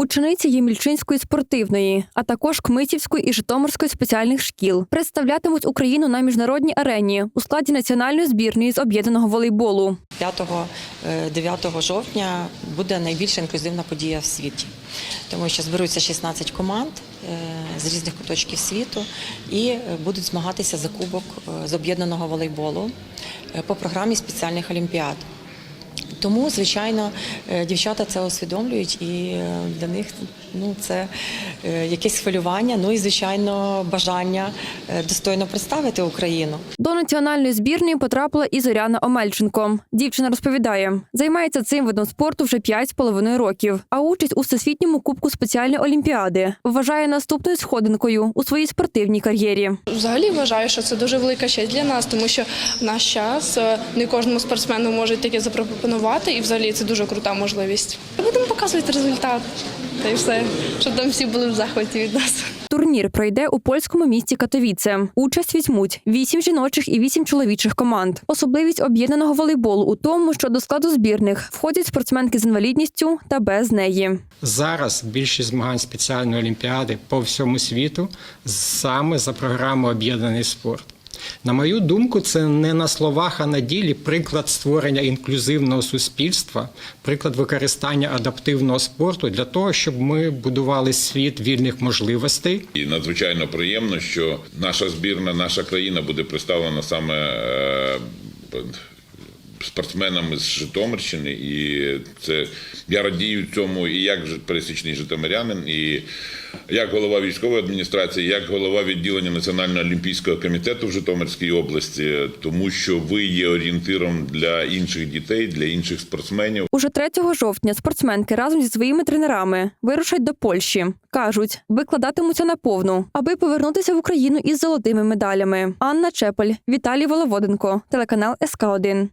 Учениці Ємільчинської спортивної, а також Кмитівської і Житомирської спеціальних шкіл представлятимуть Україну на міжнародній арені у складі національної збірної з об'єднаного волейболу. 5-9 жовтня буде найбільша інклюзивна подія в світі, тому що зберуться 16 команд е, з різних куточків світу і е, будуть змагатися за кубок е, з об'єднаного волейболу е, по програмі спеціальних олімпіад. Тому, звичайно, е, дівчата це усвідомлюють, і е, для них ну, це е, якесь хвилювання, ну і звичайно бажання достойно представити Україну. До національної збірної потрапила і Зоряна Омельченко. Дівчина розповідає, займається цим видом спорту вже 5,5 років, а участь у всесвітньому кубку спеціальної олімпіади вважає наступною сходинкою у своїй спортивній кар'єрі. Взагалі вважаю, що це дуже велика честь для нас, тому що в наш час не кожному спортсмену можуть таке запропонувати, і взагалі це дуже крута можливість. Будемо показувати результат. Та й все, щоб там всі були в захваті від нас. Турнір пройде у польському місті Катовіце. Участь візьмуть вісім жіночих і вісім чоловічих команд. Особливість об'єднаного волейболу у тому, що до складу збірних входять спортсменки з інвалідністю та без неї. Зараз більшість змагань спеціальної олімпіади по всьому світу саме за програмою Об'єднаний спорт. На мою думку, це не на словах, а на ділі приклад створення інклюзивного суспільства, приклад використання адаптивного спорту для того, щоб ми будували світ вільних можливостей. І надзвичайно приємно, що наша збірна, наша країна буде представлена саме е, спортсменами з Житомирщини. І це я радію цьому і як пересічний житомирянин, і як голова військової адміністрації, як голова відділення Національного олімпійського комітету в Житомирській області, тому що ви є орієнтиром для інших дітей, для інших спортсменів. Уже 3 жовтня спортсменки разом зі своїми тренерами вирушать до Польщі. кажуть, викладатимуться на повну, аби повернутися в Україну із золотими медалями. Анна Чепель, Віталій Воловоденко, телеканал СК 1